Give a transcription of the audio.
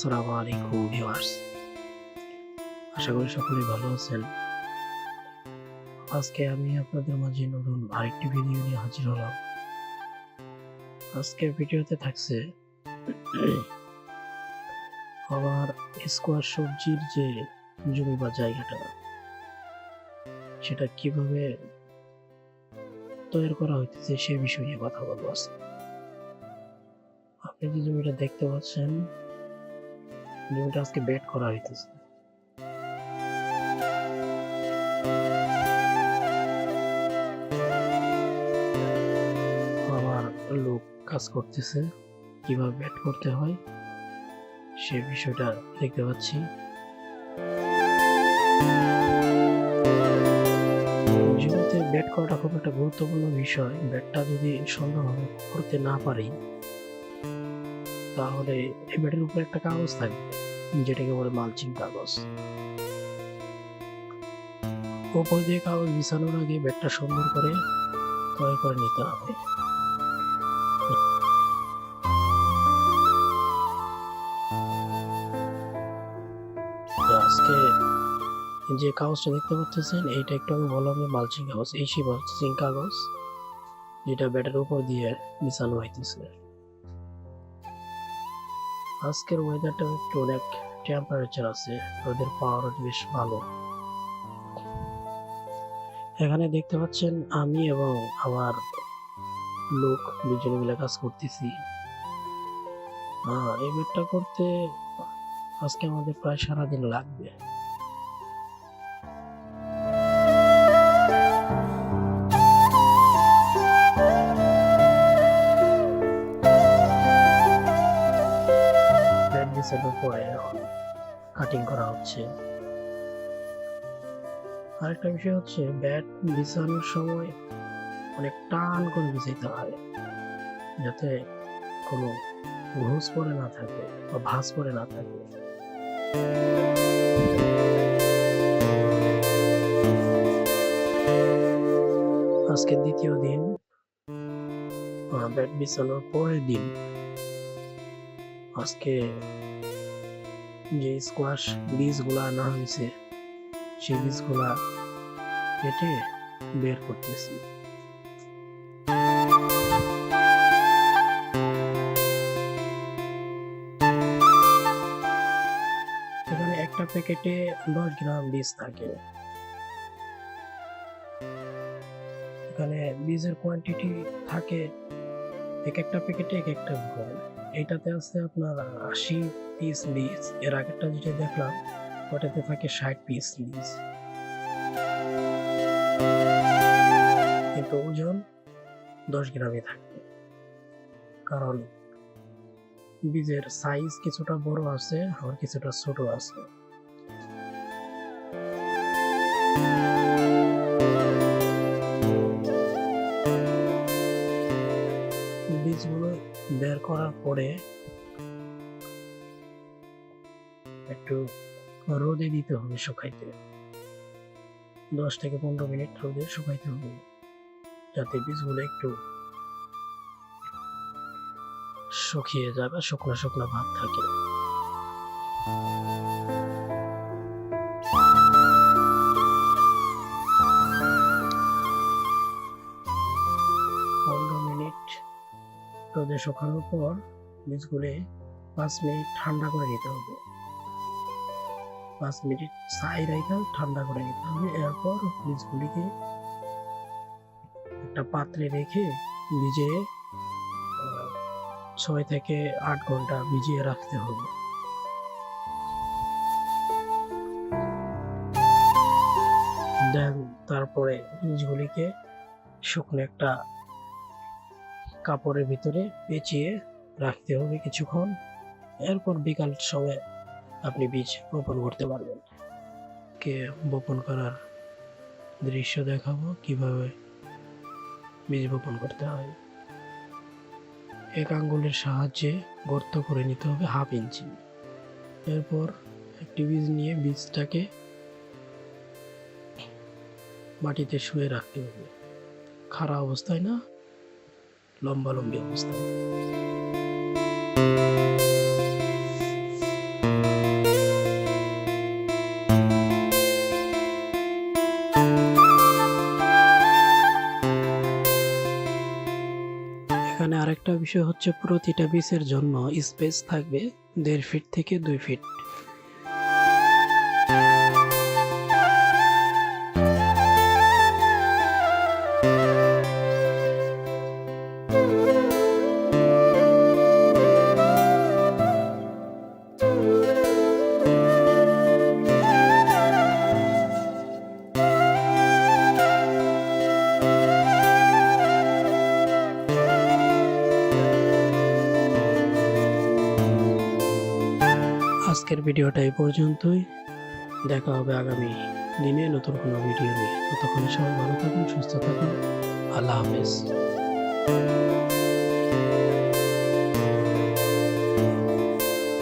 আসসালামু আলাইকুম ভিউয়ার্স। আশা করি সকলেই ভালো আছেন। আজকে আমি আপনাদের মাঝে নতুন আরেকটি ভিডিও নিয়ে হাজির হলাম। আজকের ভিডিওতে থাকছে আমার স্কোয়ার সবজির যে জমি বা জায়গাটা, সেটা কীভাবে তৈরি করা হইতেছে সে বিষয় নিয়ে কথা বলব আজকে। আপনি যে জমিটা দেখতে পাচ্ছেন জমিটা আজকে ব্যাট করা হইতেছে। আমার লোক কাজ করতেছে, কীভাবে ব্যাট করতে হয়, সে বিষয়টা দেখতে পাচ্ছি। জমিতে বেড করাটা খুব একটা গুরুত্বপূর্ণ বিষয়। ব্যাটটা যদি সুন্দরভাবে করতে না পারি, তাহলে এই বেডের উপরে একটা কাগজ থাকবে। যেটাকে বলে মালচিং কাগজ। উপর দিয়ে কাগজ বিছানোর আগে বেডটা সুন্দর করে তৈরি করে নিতে হবে। আজকে যে কাগজটা দেখতে পাচ্ছেন, এইটা একটু আমি বললাম যে মালচিং কাগজ, এই সেই মালচিং কাগজ যেটা ব্যাটের উপর দিয়ে বিছানো হইতেছে। আজকের ওয়েদারটা একটু অনেক টেম্পারেচার আছে রোদের পাওয়ার বেশ ভালো। এখানে দেখতে পাচ্ছেন আমি এবং আমার লোক দুজনে মিলে কাজ করতেছি। এই বেডটা করতে আজকে আমাদের প্রায় সারাদিন লাগবে। ব্যাট বিছানোর পরে এখন কাটিং করা হচ্ছে। আরেকটা বিষয় হচ্ছে ব্যাট বিছানোর সময় অনেক টান করে বিছাইতে হয়, যাতে কোনো ঘুষ পরে না থাকে বা ভাঁজ পরে না থাকে। আজকে দ্বিতীয় দিন ব্যাট বিছানোর পরের দিন আজকে যে স্কোয়াশ বীজগুলো আনা হয়েছে, সেই বীজগুলা কেটে বের করতেছি। এখানে একটা প্যাকেটে দশ গ্রাম বীজ থাকে। এখানে বীজের কোয়ান্টিটি থাকে এক একটা প্যাকেটে এক একটা রকম এটাতে আছে আপনার আশি পিস লিজ এর আগেরটা যেটা দেখলাম, ওটাতে থাকে ষাট পিস লিজ কিন্তু ওজন দশ গ্রামে থাকবে। কারণ বীজের সাইজ কিছুটা বড় আছে, আবার কিছুটা ছোট আছে। পরে একটু রোদে দিতে হবে, শুকাইতে। দশ থেকে পনেরো মিনিট রোদে শুকাইতে হবে, যাতে বীজগুলো একটু শুকিয়ে যায় বা শুকনো শুকনো ভাব থাকে। রোদে শুকানোর পর বীজগুলি পাঁচ মিনিট ঠান্ডা করে নিতে হবে। পাঁচ মিনিট সাই রেখে ঠান্ডা করে নিতে হবে। এরপর বীজগুলিকে একটা পাত্রে রেখে ভিজিয়ে ছয় থেকে আট ঘণ্টা ভিজিয়ে রাখতে হবে। দেন তারপরে বীজগুলিকে শুকনো একটা কাপড়ের ভিতরে পেঁচিয়ে রাখতে হবে কিছুক্ষণ। এরপর বিকাল সময় আপনি বীজ বপন করতে পারবেন। কে বপন করার দৃশ্য দেখাবো, কীভাবে বীজ বপন করতে হয়। এক আঙ্গুলের সাহায্যে গর্ত করে নিতে হবে হাফ ইঞ্চি। এরপর একটি বীজ নিয়ে বীজটাকে মাটিতে শুয়ে রাখতে হবে। খাড়া অবস্থায় না? লম্বালম্বি অবস্থা। এখানে আরেকটা বিষয় হচ্ছে, প্রতিটা বিষের জন্য স্পেস থাকবে দেড় ফিট থেকে দুই ফিট আজকের ভিডিওটা এই পর্যন্তই। দেখা হবে আগামী দিনে নতুন কোনো ভিডিও নিয়ে। ততক্ষণ সবাই ভালো থাকুন, সুস্থ থাকুন। আল্লাহ হাফেজ।